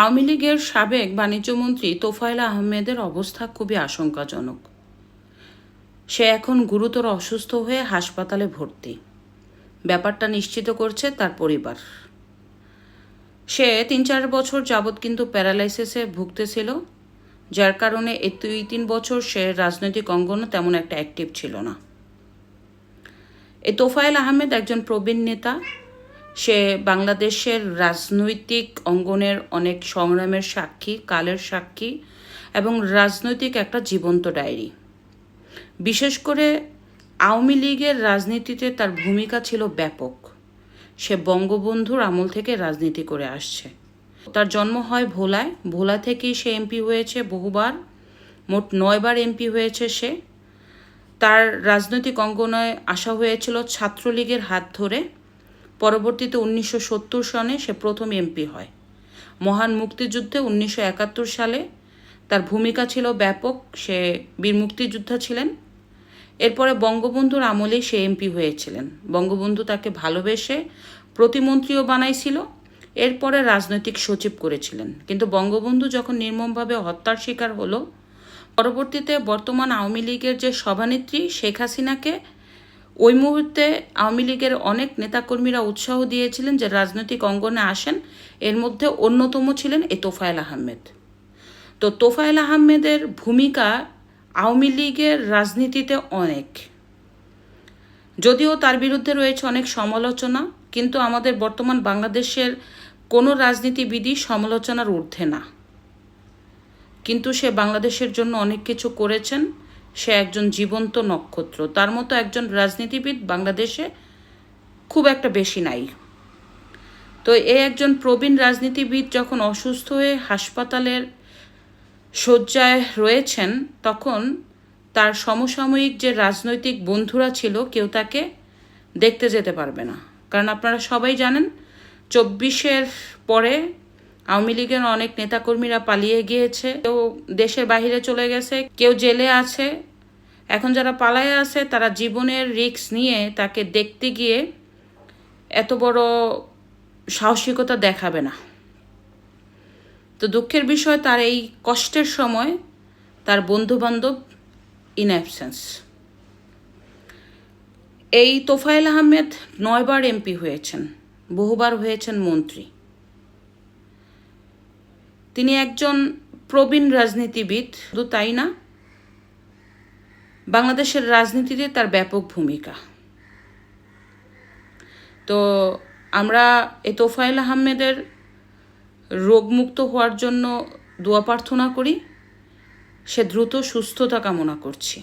আওয়ামী লীগের সাবেক বাণিজ্যমন্ত্রী তোফায়েল আহমেদের অবস্থা খুবই আশঙ্কাজনক। সে এখন গুরুতর অসুস্থ হয়ে হাসপাতালে ভর্তি। ব্যাপারটা নিশ্চিত করছে তার পরিবার। সে তিন চার বছর যাবৎ কিন্তু প্যারালাইসিসে ভুগতেছিল, যার কারণে এই দুই তিন বছর সে রাজনৈতিক অঙ্গনে তেমন একটা অ্যাক্টিভ ছিল না। এ তোফায়েল আহমেদ একজন প্রবীণ নেতা সে বাংলাদেশের রাজনৈতিক অঙ্গনের অনেক সংগ্রামের সাক্ষী, কালের সাক্ষী এবং রাজনৈতিক একটা জীবন্ত ডায়েরি। বিশেষ করে আওয়ামী লীগের রাজনীতিতে তার ভূমিকা ছিল ব্যাপক। সে বঙ্গবন্ধুর আমল থেকে রাজনীতি করে আসছে। তার জন্ম হয় ভোলায়। ভোলা থেকেই সে এমপি হয়েছে বহুবার। মোট নয়বার এমপি হয়েছে সে। তার রাজনৈতিক অঙ্গনে আসা হয়েছিল ছাত্রলীগের হাত ধরে। পরবর্তীতে উনিশশো সত্তর সনে সে প্রথম এমপি হয়। মহান মুক্তিযুদ্ধে উনিশশো একাত্তর সালে তার ভূমিকা ছিল ব্যাপক, সে বীর মুক্তিযোদ্ধা ছিলেন। এরপরে বঙ্গবন্ধুর আমলেই সে এমপি হয়েছিলেন। বঙ্গবন্ধু তাকে ভালোবেসে প্রতিমন্ত্রীও বানাইছিল, এরপরে রাজনৈতিক সচিব করেছিলেন। কিন্তু বঙ্গবন্ধু যখন নির্মমভাবে হত্যার শিকার হলো, পরবর্তীতে বর্তমান আওয়ামী লীগের যে সভানেত্রী শেখ হাসিনাকে ওই মুহূর্তে আওয়ামী লীগের অনেক নেতাকর্মীরা উৎসাহ দিয়েছিলেন যে রাজনৈতিক অঙ্গনে আসেন। এর মধ্যে অন্যতম ছিলেন এ তোফায়েল আহমেদ। তো তোফায়েল আহমেদের ভূমিকা আওয়ামী লীগের রাজনীতিতে অনেক। যদিও তার বিরুদ্ধে রয়েছে অনেক সমালোচনা, কিন্তু আমাদের বর্তমান বাংলাদেশের কোনো রাজনীতিবিদই সমালোচনার ঊর্ধ্বে না। কিন্তু সে বাংলাদেশের জন্য অনেক কিছু করেছেন। সে একজন জীবন্ত নক্ষত্র। তার মতো একজন রাজনীতিবিদ বাংলাদেশে খুব একটা বেশি নাই। তো এ একজন প্রবীণ রাজনীতিবিদ যখন অসুস্থ হয়ে হাসপাতালের শয্যায় রয়েছেন, তখন তার সমসাময়িক যে রাজনৈতিক বন্ধুরা ছিল, কেউ তাকে দেখতে যেতে পারবে না। কারণ আপনারা সবাই জানেন, চব্বিশের পরে আওয়ামী লীগের অনেক নেতাকর্মীরা পালিয়ে গিয়েছে। কেউ দেশের বাহিরে চলে গেছে, কেউ জেলে আছে। এখন যারা পালায়ে আছে, তারা জীবনের রিস্ক নিয়ে তাকে দেখতে গিয়ে এত বড় সাহসিকতা দেখাবে না। তো দুঃখের বিষয়, তার এই কষ্টের সময় তার বন্ধুবান্ধব ইন অ্যাবসেন্স এই তোফায়েল আহমেদ নয়বার এমপি হয়েছেন, বহুবার হয়েছেন মন্ত্রী। তিনি একজন প্রবীণ রাজনীতিবিদ, শুধু তাই না, বাংলাদেশের রাজনীতিতে তার ব্যাপক ভূমিকা। তো আমরা এ তোফায়েল আহমেদের রোগমুক্ত হওয়ার জন্য দোয়া প্রার্থনা করি। সে দ্রুত সুস্থতা কামনা করছি।